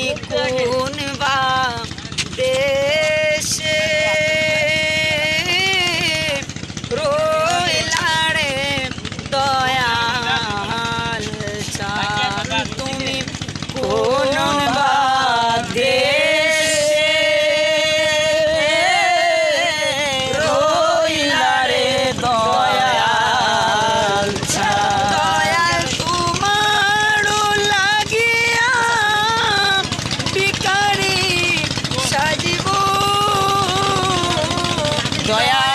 কোন বা দয়া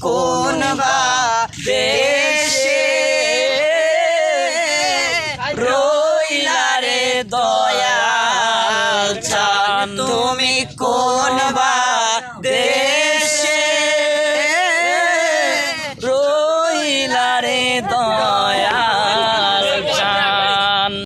কোন বা রইলারে দয়া তুমি কোন বা